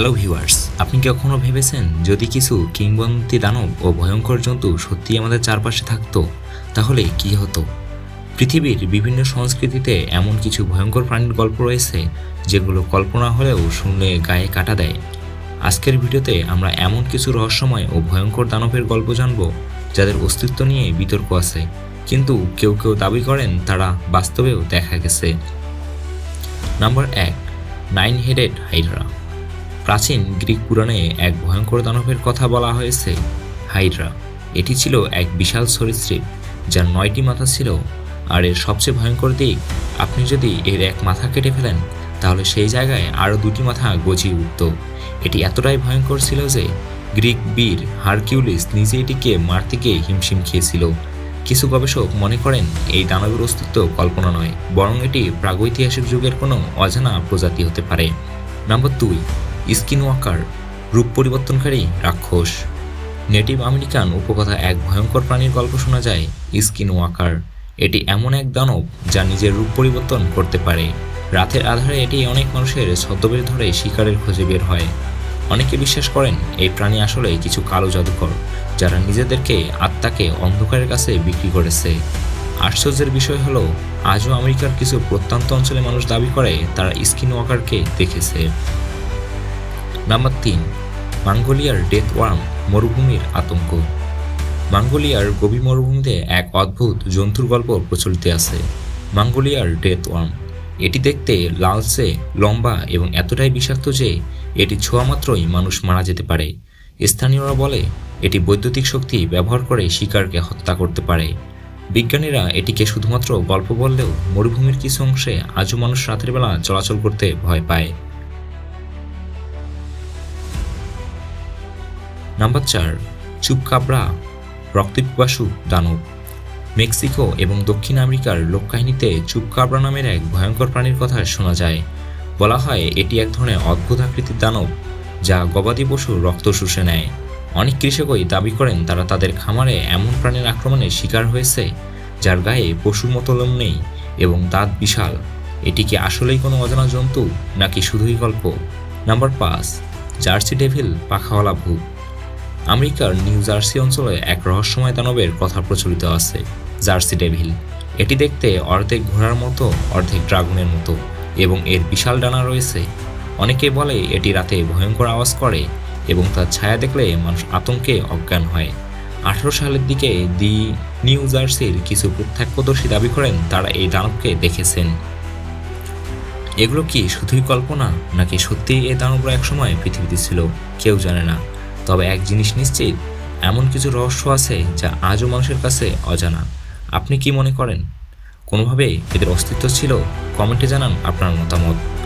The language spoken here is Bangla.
হ্যালো ভিউয়ার্স আপনি কি কখনো ভেবেছেন যদি কিছু কিংবদন্তি দানব ও ভয়ঙ্কর জন্তু সত্যি আমাদের চারপাশে থাকতো, তাহলে কি হতো? পৃথিবীর বিভিন্ন সংস্কৃতিতে এমন কিছু ভয়ঙ্কর প্রাণীর গল্প রয়েছে, যেগুলো কল্পনা হলেও শুনলে গায়ে কাটা দেয়। আজকের ভিডিওতে আমরা এমন কিছু রহস্যময় ও ভয়ঙ্কর দানবের গল্প জানব, যাদের অস্তিত্ব নিয়ে বিতর্ক আছে, কিন্তু কেউ কেউ দাবি করেন তারা বাস্তবেও দেখা গেছে। নাম্বার এক নাইন হেডেড হাইড্রা প্রাচীন গ্রিক পুরাণে এক ভয়ঙ্কর দানবের কথা বলা হয়েছে, হাইড্রা। এটি ছিল এক বিশাল সরীসৃপ, যার নয়টি মাথা ছিল। আর এর সবচেয়ে ভয়ঙ্কর দিক, আপনি যদি এর এক মাথা কেটে ফেলেন, তাহলে সেই জায়গায় আরও দুটি মাথা গজিয়ে উঠত। এটি এতটাই ভয়ঙ্কর ছিল যে গ্রিক বীর হারকিউলিস নিজে এটিকে মারতে গিয়ে হিমশিম খেয়েছিল। কিছু গবেষক মনে করেন এই দানবের অস্তিত্ব কল্পনা নয়, বরং এটি প্রাগৈতিহাসিক যুগের কোনো অজানা প্রজাতি হতে পারে। নম্বর দুই স্কিন ওয়াকার রূপ পরিবর্তনকারী রাক্ষস। নেটিভ আমেরিকান উপকথা এক ভয়ঙ্কর প্রাণীর গল্প শোনা যায় স্কিন ওয়াকার এটি এমন এক দানব যা নিজের রূপ পরিবর্তন করতে পারে। রাতের আধারে এটি অনেক মানুষের ছদ্মবেশ ধরে শিকারের খোঁজে বের হয়। অনেকে বিশ্বাস করেন এই প্রাণী আসলে কিছু কালো জাদুকর, যারা নিজেদেরকে আত্মাকে অন্ধকারের কাছে বিক্রি করেছে। আশ্চর্যের বিষয় হলো, আজও আমেরিকার কিছু প্রত্যন্ত অঞ্চলে মানুষ দাবি করে তারা স্কিন ওয়াকারকে দেখেছে। নাম্বার তিন মাঙ্গোলিয়ার ডেথ ওয়ার্ম, মরুভূমির আতঙ্ক। মাঙ্গোলিয়ার গভীর মরুভূমিতে এক অদ্ভুত জন্তুর গল্প প্রচলিত আছে। মাঙ্গোলিয়ার ডেথ ওয়ার্ম। এটি দেখতে লালচে, লম্বা এবং এতটাই বিষাক্ত যে এটি ছোঁয়া মাত্রই মানুষ মারা যেতে পারে। স্থানীয়রা বলে, এটি বৈদ্যুতিক শক্তি ব্যবহার করে শিকারকে হত্যা করতে পারে। বিজ্ঞানীরা এটিকে শুধুমাত্র গল্প বললেও মরুভূমির কিছু অংশে আজও মানুষ রাতের বেলা চলাচল করতে ভয় পায়। নাম্বার চার চুপকাবরা রক্তপিপাসু, দানব। মেক্সিকো এবং দক্ষিণ আমেরিকার লোককাহিনীতে চুপকাবরা নামের এক ভয়ঙ্কর প্রাণীর কথা শোনা যায়। বলা হয়, এটি এক ধরনের অদ্ভুত আকৃতির দানব, যা গবাদি পশুর রক্ত শুষে নেয়। অনেক কৃষকই দাবি করেন, তারা তাদের খামারে এমন প্রাণীর আক্রমণে শিকার হয়েছে, যার গায়ে পশুর মতো লোম নেই এবং দাঁত বিশাল। এটি কি আসলেই কোনো অজানা জন্তু, নাকি শুধুই গল্প? নাম্বার পাঁচ, জার্সি ডেভিল পাখাওয়ালা ভূত। আমেরিকার নিউ জার্সি অঞ্চলে এক রহস্যময় দানবের কথা প্রচলিত আছে, জার্সি ডেভিল। এটি দেখতে অর্ধেক ঘোড়ার মতো, অর্ধেক ড্রাগনের মতো এবং এর বিশাল ডানা রয়েছে। অনেকে বলে এটি রাতে ভয়ঙ্কর আওয়াজ করে এবং তার ছায়া দেখলে মানুষ আতঙ্কে অজ্ঞান হয়। আঠারো সালের দিকে দি নিউ জার্সির কিছু প্রত্যক্ষদর্শী দাবি করেন, তারা এই দানবকে দেখেছেন। এগুলো কি শুধুই কল্পনা, নাকি সত্যিই এই দানবরা একসময় পৃথিবীতে ছিল? কেউ জানে না। তবে এক জিনিস নিশ্চিত, এমন কিছু রহস্য আছে যা আজও মানুষের কাছে অজানা। আপনি কি মনে করেন? কোনোভাবে এদের অস্তিত্ব ছিল? কমেন্টে জানান আপনার মতামত।